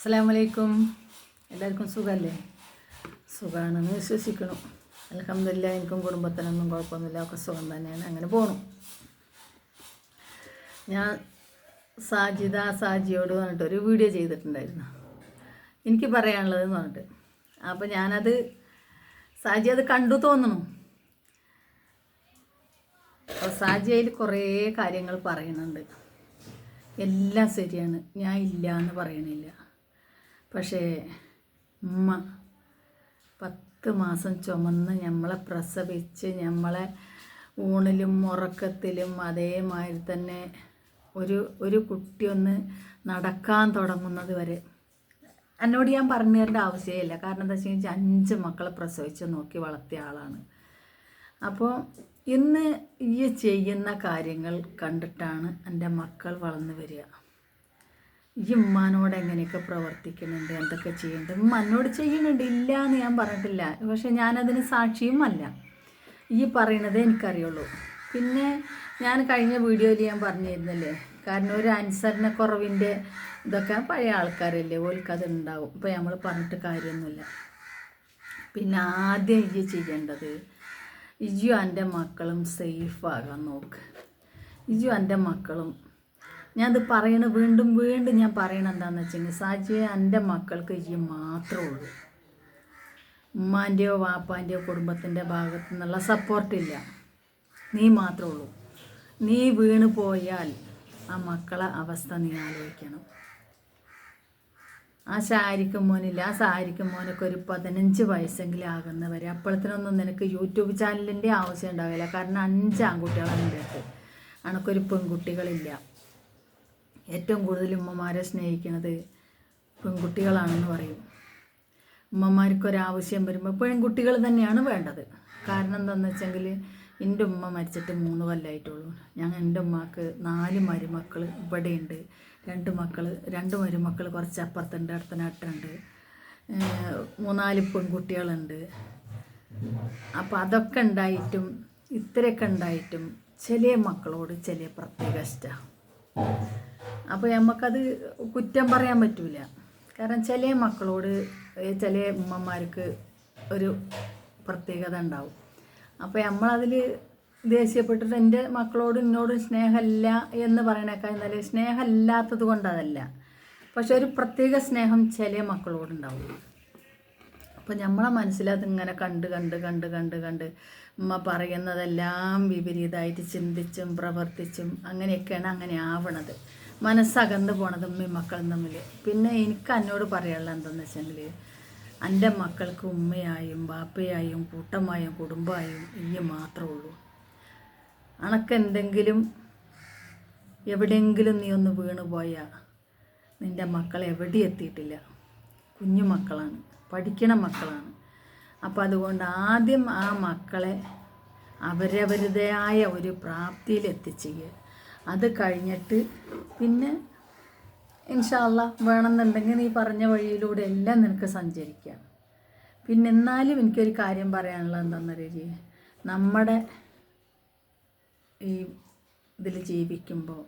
അസ്സലാമലൈക്കും. എല്ലാവർക്കും സുഖമല്ലേ സുഖമാണെന്ന് വിശ്വസിക്കണം അലഹമില്ല എനിക്കും കുടുംബത്തിനൊന്നും കുഴപ്പമൊന്നുമില്ല. ഒക്കെ സുഖം തന്നെയാണ്. അങ്ങനെ പോണു. ഞാൻ സാജിദ സാജിയോട് പറഞ്ഞിട്ട് ഒരു വീഡിയോ ചെയ്തിട്ടുണ്ടായിരുന്നു. എനിക്ക് പറയാനുള്ളതെന്ന് പറഞ്ഞിട്ട്. അപ്പോൾ ഞാനത് സാജി അത് കണ്ടു തോന്നണം അപ്പോൾ സാജി അതിൽ കുറേ കാര്യങ്ങൾ പറയുന്നുണ്ട്. എല്ലാം ശരിയാണ്. ഞാൻ ഇല്ല എന്ന് പറയണില്ല. പക്ഷേ ഉമ്മ പത്ത് മാസം ചുമന്ന് നമ്മളെ പ്രസവിച്ച് നമ്മളെ ഊണിലും ഉറക്കത്തിലും അതേമാതിരി തന്നെ ഒരു ഒരു കുട്ടി ഒന്ന് നടക്കാൻ തുടങ്ങുന്നത് വരെ. എന്നോട് ഞാൻ പറഞ്ഞു തരേണ്ട ആവശ്യമില്ല. കാരണം എന്താ വെച്ച് കഴിഞ്ഞാൽ അഞ്ച് മക്കളെ പ്രസവിച്ച് നോക്കി വളർത്തിയ ആളാണ്. അപ്പോൾ ഇന്ന് ഈ ചെയ്യുന്ന കാര്യങ്ങൾ കണ്ടിട്ടാണ് എന്റെ മക്കൾ വളർന്നു വരിക. ഈ ഉമ്മാനോട് എങ്ങനെയൊക്കെ പ്രവർത്തിക്കുന്നുണ്ട്? എന്തൊക്കെ ചെയ്യുന്നുണ്ട്? ഉമ്മാനോട് ചെയ്യുന്നുണ്ട്. ഇല്ല എന്ന് ഞാൻ പറഞ്ഞിട്ടില്ല. പക്ഷെ ഞാനതിന് സാക്ഷിയും അല്ല. ഈ പറയണത് എനിക്കറിയുള്ളൂ. പിന്നെ ഞാൻ കഴിഞ്ഞ വീഡിയോയിൽ ഞാൻ പറഞ്ഞിരുന്നല്ലേ? കാരണം ഒരു അനുസരണക്കുറവിന്റെ ഇതൊക്കെ പഴയ ആൾക്കാരല്ലേ? ഓൽക്കത് ഉണ്ടാവും ഇപ്പോൾ നമ്മൾ പറഞ്ഞിട്ട് കാര്യമൊന്നുമില്ല. പിന്നെ ആദ്യം ഇജ്ജ് ചെയ്യേണ്ടത് ഇജു എന്റെ മക്കളും സേഫ് സേഫാകാൻ നോക്ക്. ഇജു എന്റെ മക്കളും ഞാനത് പറയണ വീണ്ടും വീണ്ടും ഞാൻ പറയണ എന്താണെന്ന് വെച്ചെങ്കിൽ സാജിയെ എന്റെ മക്കൾക്ക് ഈ മാത്രമേ ഉള്ളൂ. ഉമ്മാന്റെയോ വാപ്പാന്റെയോ കുടുംബത്തിന്റെ ഭാഗത്തു നിന്നുള്ള സപ്പോർട്ടില്ല നീ മാത്രമേ ഉള്ളൂ. നീ വീണ് പോയാൽ ആ മക്കളെ അവസ്ഥ നീ ആലോചിക്കണം. ആ സാരിക്കും മോനില്ല. ആ സാരിക്കും മോനൊക്കെ ഒരു പതിനഞ്ച് വയസ്സെങ്കിലും ആകുന്നവരെ. അപ്പോഴത്തിനൊന്നും നിനക്ക് യൂട്യൂബ് ചാനലിന്റെ ആവശ്യം ഉണ്ടാവില്ല. കാരണം അഞ്ച് ആൺകുട്ടികളാണ് എന്റെ അടുത്ത്. അണക്കൊരു പെൺകുട്ടികളില്ല. ഏറ്റവും കൂടുതൽ ഉമ്മമാരെ സ്നേഹിക്കുന്നത് പെൺകുട്ടികളാണെന്ന് പറയും. ഉമ്മമാർക്കൊരാവശ്യം വരുമ്പോൾ പെൺകുട്ടികൾ തന്നെയാണ് വേണ്ടത്. കാരണം എന്താണെന്ന് വെച്ചെങ്കിൽ എന്റെ ഉമ്മ മരിച്ചിട്ട് മൂന്ന് കൊല്ലമായിട്ടുള്ളൂ ഞാൻ എന്റെ ഉമ്മക്ക് നാല് മരുമക്കൾ ഇവിടെയുണ്ട്. രണ്ട് മക്കൾ രണ്ട് മരുമക്കൾ കുറച്ച് അപ്പുറത്തുണ്ട് അടുത്ത നാട്ടിലുണ്ട് മൂന്നാൽ പെൺകുട്ടികളുണ്ട്. അപ്പം അതൊക്കെ ഉണ്ടായിട്ടും ഇത്രയൊക്കെ ഉണ്ടായിട്ടും ചില മക്കളോട് ചില പ്രത്യേക ഇഷ്ടമാണ് അപ്പോൾ നമുക്കത് കുറ്റം പറയാൻ പറ്റില്ല കാരണം ചില മക്കളോട് ചില ഉമ്മമാർക്ക് ഒരു പ്രത്യേകത ഉണ്ടാവും. അപ്പോൾ നമ്മളതിൽ ദേഷ്യപ്പെട്ടിട്ട് എന്റെ മക്കളോട് എന്നോട് സ്നേഹമില്ല എന്ന് പറയണേക്കാൾ നല്ല സ്നേഹമില്ലാത്തത് കൊണ്ടതല്ല പക്ഷെ ഒരു പ്രത്യേക സ്നേഹം ചില മക്കളോടുണ്ടാവും അപ്പോൾ നമ്മളെ മനസ്സിലത് ഇങ്ങനെ കണ്ട് കണ്ട് കണ്ട് കണ്ട് കണ്ട് ഉമ്മ പറയുന്നതെല്ലാം വിപരീതമായിട്ട് ചിന്തിച്ചും പ്രവർത്തിച്ചും അങ്ങനെയൊക്കെയാണ് അങ്ങനെ ആവണത്. മനസ്സകന്ന് പോണത് ഉമ്മയും മക്കളും തമ്മിൽ പിന്നെ എനിക്ക് എന്നോട് പറയാനുള്ള എന്താണെന്ന് വെച്ചെങ്കിൽ എന്റെ മക്കൾക്ക് ഉമ്മയായും ബാപ്പയായും കൂട്ടമായും കുടുംബമായും ഇനി മാത്രമേ ഉള്ളൂ. അണക്ക് എന്തെങ്കിലും എവിടെയെങ്കിലും നീ ഒന്ന് വീണ് പോയാൽ നിന്റെ മക്കൾ എവിടെ എത്തിയിട്ടില്ല. കുഞ്ഞു മക്കളാണ് പഠിക്കണ മക്കളാണ്. അപ്പോൾ അതുകൊണ്ട് ആദ്യം ആ മക്കളെ അവരവരുടേതായ ഒരു പ്രാപ്തിയിൽ എത്തിച്ചുക അത് കഴിഞ്ഞിട്ട് പിന്നെ ഇൻഷാല്ല വേണമെന്നുണ്ടെങ്കിൽ നീ പറഞ്ഞ വഴിയിലൂടെ എല്ലാം നിനക്ക് സഞ്ചരിക്കാം. പിന്നെ എന്നാലും എനിക്കൊരു കാര്യം പറയാനുള്ളത് എന്താണെന്ന് നമ്മുടെ ഈ ഇതിൽ ജീവിക്കുമ്പോൾ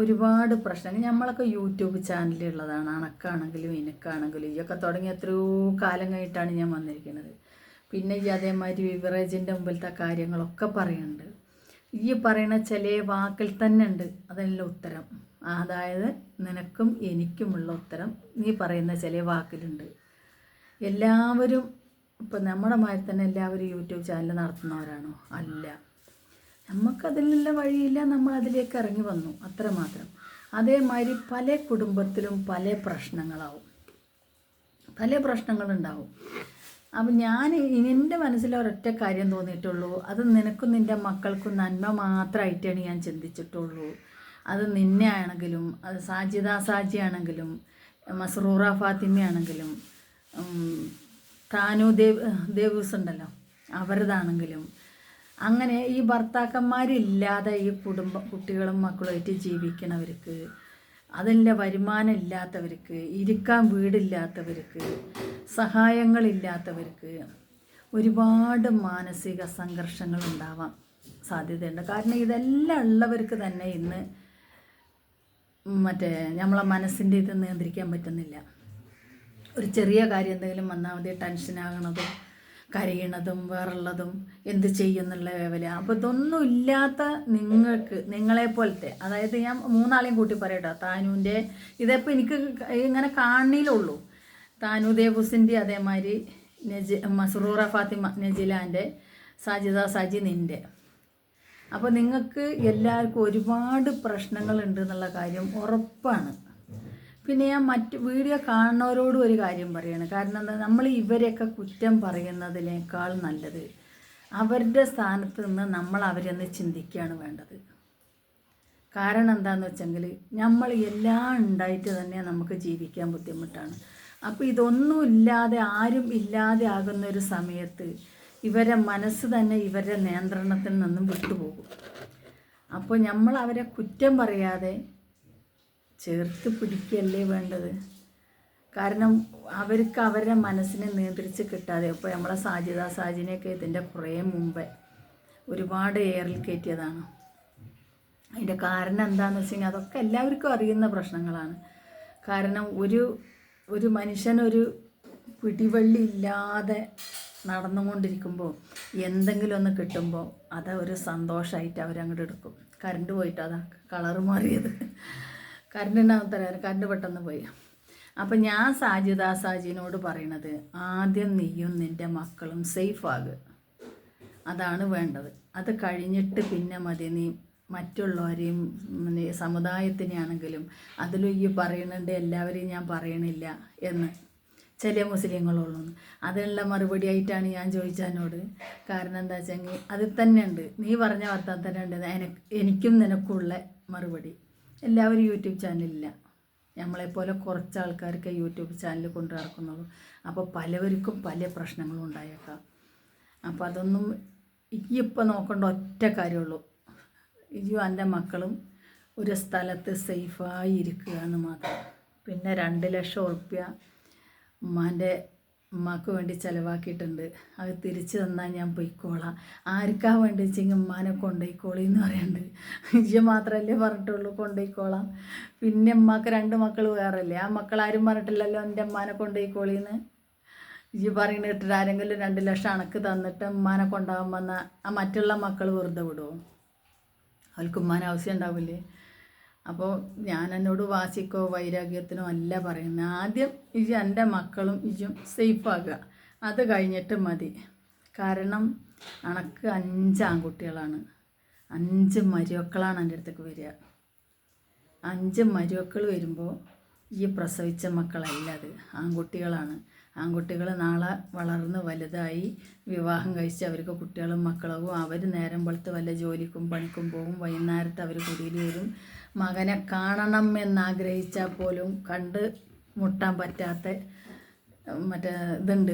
ഒരുപാട് പ്രശ്നങ്ങൾ. നമ്മളൊക്കെ യൂട്യൂബ് ചാനലുള്ളതാണ് അണക്കാണെങ്കിലും ഇനക്കാണെങ്കിലും ഇതൊക്കെ തുടങ്ങി എത്രയോ കാലം കഴിഞ്ഞിട്ടാണ് ഞാൻ വന്നിരിക്കുന്നത്. പിന്നെ ഈ അതേമാതിരി വിവറേജിന്റെ മുമ്പിലത്തെ കാര്യങ്ങളൊക്കെ പറയുന്നുണ്ട്. ഈ പറയുന്ന ചില വാക്കിൽ തന്നെ ഉണ്ട്. അതിനുള്ള ഉത്തരം. അതായത് നിനക്കും എനിക്കുമുള്ള ഉത്തരം നീ പറയുന്ന ചില വാക്കിലുണ്ട്. എല്ലാവരും ഇപ്പം നമ്മുടെ മാതിരി തന്നെ എല്ലാവരും യൂട്യൂബ് ചാനൽ നടത്തുന്നവരാണോ? അല്ല. നമുക്കതിലുള്ള വഴിയില്ല നമ്മൾ അതിലേക്ക് ഇറങ്ങി വന്നു. അത്രമാത്രം അതേമാതിരി പല കുടുംബത്തിലും പല പ്രശ്നങ്ങളാവും. പല പ്രശ്നങ്ങളുണ്ടാവും. അപ്പം ഞാൻ എന്റെ മനസ്സിൽ ഒരൊറ്റ കാര്യം തോന്നിയിട്ടുള്ളൂ. അത് നിനക്കും നിന്റെ മക്കൾക്കും നന്മ മാത്രമായിട്ടാണ് ഞാൻ ചിന്തിച്ചിട്ടുള്ളൂ. അത് നിന്നെ ആണെങ്കിലും അത് സാജിദ സാജി ആണെങ്കിലും മസ്റൂറ ഫാത്തിമയാണെങ്കിലും താനു ദേവ് ദേവൂസ് ഉണ്ടല്ലോ അവരതാണെങ്കിലും. അങ്ങനെ ഈ ഭർത്താക്കന്മാരില്ലാതെ ഈ കുടുംബ കുട്ടികളും മക്കളുമായിട്ട് ജീവിക്കണവർക്ക് അതിന്റെ വരുമാനം ഇല്ലാത്തവർക്ക് ഇരിക്കാൻ വീടില്ലാത്തവർക്ക് സഹായങ്ങളില്ലാത്തവർക്ക് ഒരുപാട് മാനസിക സംഘർഷങ്ങൾ ഉണ്ടാവാം സാധ്യതയുണ്ട്. കാരണം ഇതെല്ലാം ഉള്ളവർക്ക് തന്നെ ഇന്ന് മറ്റേ നമ്മളെ മനസ്സിന്റെ ഇത് നിയന്ത്രിക്കാൻ പറ്റുന്നില്ല. ഒരു ചെറിയ കാര്യം എന്തെങ്കിലും വന്നാൽ മതി ടെൻഷനാകണതും കരയണതും വേറുള്ളതും എന്ത് ചെയ്യുന്നുള്ള വേവല. അപ്പോൾ ഇതൊന്നും ഇല്ലാത്ത നിങ്ങൾക്ക് നിങ്ങളെ പോലത്തെ അതായത് ഞാൻ മൂന്നാളെയും കൂട്ടി പറയട്ടോ താനുവിന്റെ ഇതിപ്പോൾ എനിക്ക് ഇങ്ങനെ കാണിയിലുള്ളൂ താനു ദേവുസിന്റെ അതേമാതിരി നജി മസറൂറ ഫാത്തിമ നജിലാന്റെ സാജിദ സാജി നിന്റെ അപ്പോൾ നിങ്ങൾക്ക് എല്ലാവർക്കും ഒരുപാട് പ്രശ്നങ്ങളുണ്ട് എന്നുള്ള കാര്യം ഉറപ്പാണ്. പിന്നെ ഞാൻ മറ്റ് വീഡിയോ കാണുന്നവരോടും ഒരു കാര്യം പറയാണ്. കാരണം എന്താ? നമ്മൾ ഇവരെയൊക്കെ കുറ്റം പറയുന്നതിനേക്കാൾ നല്ലത് അവരുടെ സ്ഥാനത്ത് നിന്ന് നമ്മൾ അവരെന്ന് ചിന്തിക്കുകയാണ് വേണ്ടത്. കാരണം എന്താണെന്ന് വെച്ചെങ്കിൽ നമ്മൾ എല്ലാം ഉണ്ടായിട്ട് തന്നെ നമുക്ക് ജീവിക്കാൻ ബുദ്ധിമുട്ടാണ്. അപ്പോൾ ഇതൊന്നും ഇല്ലാതെ ആരും ഇല്ലാതെ ആകുന്ന ഒരു സമയത്ത് ഇവരെ മനസ്സ് തന്നെ ഇവരുടെ നിയന്ത്രണത്തിൽ നിന്നും വിട്ടുപോകും. അപ്പോൾ നമ്മൾ അവരെ കുറ്റം പറയാതെ ചേർത്ത് പിടിക്കുകയല്ലേ വേണ്ടത്? കാരണം അവർക്ക് അവരുടെ മനസ്സിനെ നിയന്ത്രിച്ച് കിട്ടാതെ ഇപ്പോൾ നമ്മളെ സാജിദ സാജിനെയൊക്കെ ഇതിന്റെ കുറേ മുമ്പേ ഒരുപാട് എയറിൽ കയറ്റിയതാണ്. അതിന്റെ കാരണം എന്താണെന്ന് വെച്ച് കഴിഞ്ഞാൽ അതൊക്കെ എല്ലാവർക്കും അറിയുന്ന പ്രശ്നങ്ങളാണ്. കാരണം ഒരു ഒരു മനുഷ്യനൊരു പിടിവള്ളി ഇല്ലാതെ നടന്നുകൊണ്ടിരിക്കുമ്പോൾ എന്തെങ്കിലും ഒന്ന് കിട്ടുമ്പോൾ അത് ഒരു സന്തോഷമായിട്ട് അവരങ്ങോട്ട് എടുക്കും. കറണ്ട് പോയിട്ട് അതാ കളറ് മാറിയത്. കറണ്ട് ഉണ്ടാകും തരാം കറണ്ട് പെട്ടെന്ന് പോയി. അപ്പം ഞാൻ സാജിദാ സാജിനോട് പറയണത് ആദ്യം നീയും നിന്റെ മക്കളും സേഫ് ആകുക അതാണ് വേണ്ടത്. അത് കഴിഞ്ഞിട്ട് പിന്നെ മതി. നീ മറ്റുള്ളവരെയും സമുദായത്തിനെയാണെങ്കിലും അതിലും ഈ പറയുന്നുണ്ട് എല്ലാവരെയും ഞാൻ പറയണില്ല എന്ന്. ചില മുസ്ലിങ്ങളുള്ളൂ അതിനുള്ള മറുപടി ആയിട്ടാണ് ഞാൻ ചോദിച്ചതിനോട് കാരണം എന്താ വെച്ചെങ്കിൽ അതിൽ തന്നെ ഉണ്ട് നീ പറഞ്ഞ വർത്താൻ തന്നെ ഉണ്ട് എനിക്കും നിനക്കുള്ള മറുപടി. എല്ലാവരും യൂട്യൂബ് ചാനലില്ല. നമ്മളെപ്പോലെ കുറച്ച് ആൾക്കാർക്ക് യൂട്യൂബ് ചാനൽ കൊണ്ടു നടക്കുന്നുള്ളൂ അപ്പോൾ പലവർക്കും പല പ്രശ്നങ്ങളും ഉണ്ടായേക്കാം. അപ്പോൾ അതൊന്നും ഇപ്പം നോക്കേണ്ട ഒറ്റ കാര്യമുള്ളൂ ഇയ്യും എന്റെ മക്കളും ഒരു സ്ഥലത്ത് സേഫായി ഇരിക്കുക എന്ന് മാത്രം. പിന്നെ രണ്ട് ലക്ഷം ഉറുപ്യ ഉമ്മാന്റെ ഉമ്മാക്ക് വേണ്ടി ചിലവാക്കിയിട്ടുണ്ട്. അത് തിരിച്ചു തന്നാൽ ഞാൻ പൊയ്ക്കോളാം. ആർക്കാ വേണ്ടി വെച്ചെങ്കിൽ ഉമ്മാനെ കൊണ്ടുപോയിക്കോളി എന്ന് പറയുന്നുണ്ട് ഇജ്ജ് മാത്രമല്ലേ പറഞ്ഞിട്ടുള്ളൂ കൊണ്ടുപോയിക്കോളാം പിന്നെ ഉമ്മാക്ക് രണ്ട് മക്കൾ വേറല്ലേ? ആ മക്കൾ ആരും പറഞ്ഞിട്ടില്ലല്ലോ എന്റെ ഉമ്മാനെ കൊണ്ടുപോയിക്കോളിന്ന് ഇജ്ജ് പറയുന്ന കേട്ടിട്ട് ആരെങ്കിലും രണ്ട് ലക്ഷം അണക്ക് തന്നിട്ട് ഉമ്മാനെ കൊണ്ടുപോകാൻ വന്ന ആ മറ്റുള്ള മക്കൾ വെറുതെ വിടുമോ അവൾക്ക് ഉമ്മാൻ ആവശ്യം ഉണ്ടാവില്ലേ? അപ്പോൾ ഞാൻ എന്നോട് വാശിക്കോ വൈരാഗ്യത്തിനോ അല്ല പറയുന്നത് ആദ്യം ഇജ് എന്റെ മക്കളും ഇജും സേഫാകുക അത് കഴിഞ്ഞിട്ട് മതി. കാരണം അണക്ക് അഞ്ച് ആൺകുട്ടികളാണ്. അഞ്ച് മരുമക്കളാണ് എന്റെ അടുത്തേക്ക് വരിക. അഞ്ച് മരുമക്കൾ വരുമ്പോൾ ഈ പ്രസവിച്ച മക്കളല്ല അത്. ആൺകുട്ടികളാണ്. ആൺകുട്ടികൾ നാളെ വളർന്ന് വലുതായി വിവാഹം കഴിച്ച് അവർക്ക് കുട്ടികളും മക്കളാവും അവർ നേരം വെളുത്ത് വല്ല ജോലിക്കും പണിക്കും പോകും വൈകുന്നേരത്ത് അവർ കുടിയിൽ വരും. മകനെ കാണണം എന്നാഗ്രഹിച്ചാൽ പോലും കണ്ട് മുട്ടാൻ പറ്റാത്ത മറ്റേ ഇതുണ്ട്.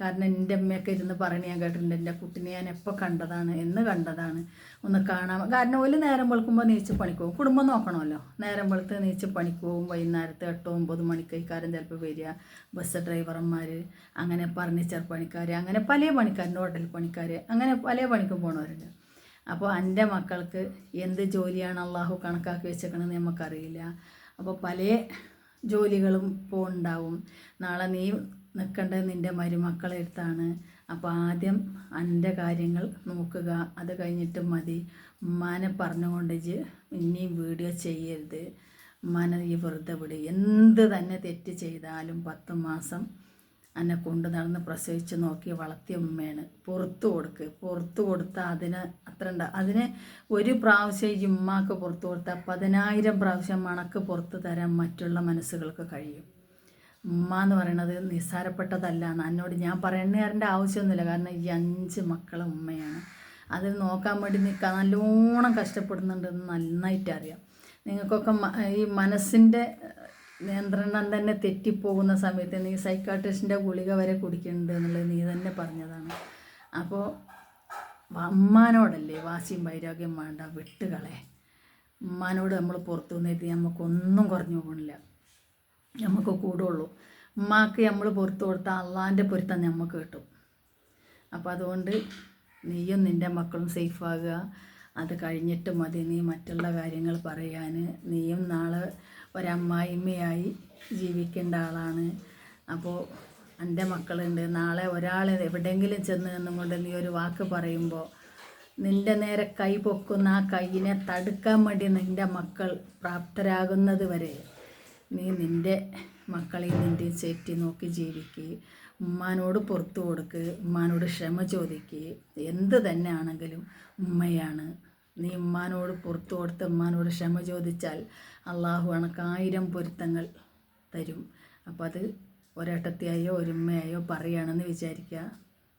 കാരണം എന്റെ അമ്മയൊക്കെ ഇരുന്ന് പറഞ്ഞ് ഞാൻ കേട്ടിട്ടുണ്ട് എന്റെ കുട്ടിനെ ഞാൻ എപ്പോൾ കണ്ടതാണ് എന്ന് കണ്ടതാണ്. ഒന്ന് കാണാൻ കാരണം ഒരു നേരം വെളുക്കുമ്പോൾ നീച്ച് പണിക്ക് പോകും. കുടുംബം നോക്കണമല്ലോ. നേരം വെളുത്ത് നീച്ച് പണിക്ക് പോകും. വൈകുന്നേരത്ത് എട്ടോ ഒമ്പത് മണിക്കൈക്കാരൻ ചിലപ്പോൾ വരിക. ബസ് ഡ്രൈവർമാർ അങ്ങനെ ഫർണിച്ചർ പണിക്കാർ അങ്ങനെ പല പണിക്കാരുണ്ട് ഹോട്ടൽ പണിക്കാർ അങ്ങനെ പല പണിക്കും പോണവരുണ്ട്. അപ്പോൾ എന്റെ മക്കൾക്ക് എന്ത് ജോലിയാണ് അള്ളാഹു കണക്കാക്കി വെച്ചേക്കണമെന്ന് നമുക്കറിയില്ല അപ്പോൾ പല ജോലികളും ഇപ്പോൾ ഉണ്ടാവും. നാളെ നീ നിൽക്കേണ്ടത് നിന്റെ മരുമക്കളെ അടുത്താണ്. അപ്പോൾ ആദ്യം എന്റെ കാര്യങ്ങൾ നോക്കുക. അത് കഴിഞ്ഞിട്ട് മതി. ഉമ്മാനെ പറഞ്ഞുകൊണ്ട് ഇനിയും വീഡിയോ ചെയ്യരുത്. ഉമ്മാനെ ഈ വെറുതെ വിട്. എന്ത് തന്നെ തെറ്റ് ചെയ്താലും പത്ത് മാസം എന്നെ കൊണ്ട് നടന്ന് പ്രസവിച്ച് നോക്കി വളർത്തിയ ഉമ്മയാണ്. പുറത്ത് കൊടുക്ക്. പുറത്ത് കൊടുത്താൽ അതിന് അത്ര ഉണ്ട്. അതിന് ഒരു പ്രാവശ്യം ഈ ഉമ്മാക്ക് പുറത്ത് കൊടുത്താൽ പതിനായിരം പ്രാവശ്യം മണക്ക് പുറത്ത് തരാൻ മറ്റുള്ള മനസ്സുകൾക്ക് കഴിയും. ഉമ്മ എന്ന് പറയുന്നത് നിസ്സാരപ്പെട്ടതല്ല എന്ന് എന്നോട് ഞാൻ പറയണേറിന്റെ ആവശ്യമൊന്നുമില്ല. കാരണം ഈ അഞ്ച് മക്കളെ ഉമ്മയാണ്. അതിൽ നോക്കാൻ വേണ്ടി നിൽക്കാൻ നല്ലോണം കഷ്ടപ്പെടുന്നുണ്ടെന്ന് നന്നായിട്ട് അറിയാം. നിങ്ങൾക്കൊക്കെ ഈ മനസ്സിന്റെ നിയന്ത്രണം തന്നെ തെറ്റിപ്പോകുന്ന സമയത്ത് നീ സൈക്കാട്രിസ്റ്റിന്റെ ഗുളിക വരെ കുടിക്കുന്നുണ്ട് എന്നുള്ളത് നീ തന്നെ പറഞ്ഞതാണ്. അപ്പോൾ അമ്മാനോടല്ലേ വാശിയും വൈരാഗ്യം വേണ്ട വിട്ടുകളെ. ഉമ്മാനോട് നമ്മൾ പുറത്തു നിന്നെത്തി നമുക്കൊന്നും കുറഞ്ഞു പോകണില്ല നമുക്ക് കൂടുള്ളൂ. ഉമ്മാക്ക് നമ്മൾ പുറത്തു കൊടുത്താൽ അള്ളാന്റെ പൊരുത്തം നമുക്ക് കിട്ടും. അപ്പോൾ അതുകൊണ്ട് നീയും നിന്റെ മക്കളും സേഫാകുക അത് കഴിഞ്ഞിട്ട് മതി നീ മറ്റുള്ള കാര്യങ്ങൾ പറയാൻ നീയും നാളെ ഒരമ്മായിമ്മയായി ജീവിക്കേണ്ട ആളാണ്. അപ്പോൾ എന്റെ മക്കളുണ്ട്. നാളെ ഒരാൾ എവിടെയെങ്കിലും ചെന്ന് നിന്നും കൊണ്ട് നീ ഒരു വാക്ക് പറയുമ്പോൾ നിന്റെ നേരെ കൈ പൊക്കുന്ന ആ കൈയിനെ തടുക്കാൻ വേണ്ടി നിന്റെ മക്കൾ പ്രാപ്തരാകുന്നത് വരെ നീ നിന്റെ മക്കളെ നിന്റെ ചേറ്റി നോക്കി ജീവിക്കുക ഉമ്മാനോട് പുറത്തു കൊടുക്കുക ഉമ്മാനോട് ക്ഷമ ചോദിക്കുക എന്ത് തന്നെ ആണെങ്കിലും ഉമ്മയാണ്. നീ ഉമ്മാനോട് പുറത്തു കൊടുത്ത് ഉമ്മാനോട് ക്ഷമ ചോദിച്ചാൽ അള്ളാഹു കണക്കായിരം പൊരുത്തങ്ങൾ തരും. അപ്പം അത് ഒരേട്ടത്തിയായോ ഒരുമ്മയായോ പറയുകയാണെന്ന് വിചാരിക്കുക.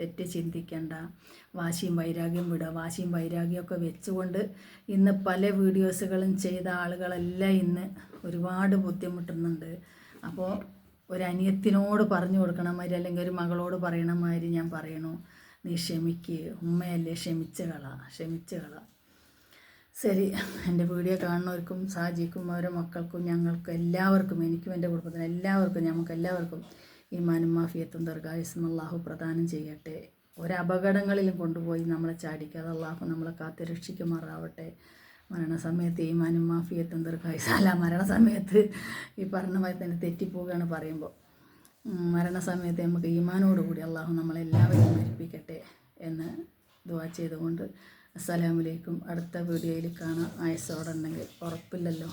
തെറ്റ് ചിന്തിക്കേണ്ട. വാശിയും വൈരാഗ്യം വിടുക. വാശിയും വൈരാഗ്യമൊക്കെ വെച്ചുകൊണ്ട് ഇന്ന് പല വീഡിയോസുകളും ചെയ്ത ആളുകളെല്ലാം ഇന്ന് ഒരുപാട് ബുദ്ധിമുട്ടുന്നുണ്ട്. അപ്പോൾ ഒരു അനിയത്തിനോട് പറഞ്ഞു കൊടുക്കണ മാതിരി അല്ലെങ്കിൽ ഒരു മകളോട് പറയണ മാതിരി ഞാൻ പറയണു. നീ ക്ഷമിക്കുക ഉമ്മയല്ലേ ക്ഷമിച്ച് കള. ക്ഷമിച്ച് കള. ശരി. എന്റെ വീഡിയോ കാണുന്നവർക്കും സാജിക്കും അവരുടെ മക്കൾക്കും ഞങ്ങൾക്കും എല്ലാവർക്കും എനിക്കും എന്റെ കുടുംബത്തിന് എല്ലാവർക്കും ഞങ്ങൾക്ക് എല്ലാവർക്കും ഈ മാനുമാഫിയത്തും ദർഗായുസും അള്ളാഹു പ്രദാനം ചെയ്യട്ടെ. ഒരപകടങ്ങളിലും കൊണ്ടുപോയി നമ്മളെ ചാടിക്കാതെ അള്ളാഹു നമ്മളെ കാത്ത് രക്ഷിക്കുമാറാവട്ടെ. മരണസമയത്ത് ഈ മാനുമാഫിയത്തും ദീർഘായുസ് അല്ല മരണസമയത്ത് ഈ പറഞ്ഞ പോലെ തന്നെ തെറ്റിപ്പോവുകയാണ് പറയുമ്പോൾ മരണസമയത്ത് നമുക്ക് ഈമാനോടുകൂടി അള്ളാഹു നമ്മളെല്ലാവരെയും മരിപ്പിക്കട്ടെ എന്ന് ദുവാ ചെയ്തുകൊണ്ട് അസ്സലാമലൈക്കും അടുത്ത വീഡിയോയിൽ കാണാം. ആയസോടെ ഉണ്ടെങ്കിൽ ഉറപ്പില്ലല്ലോ.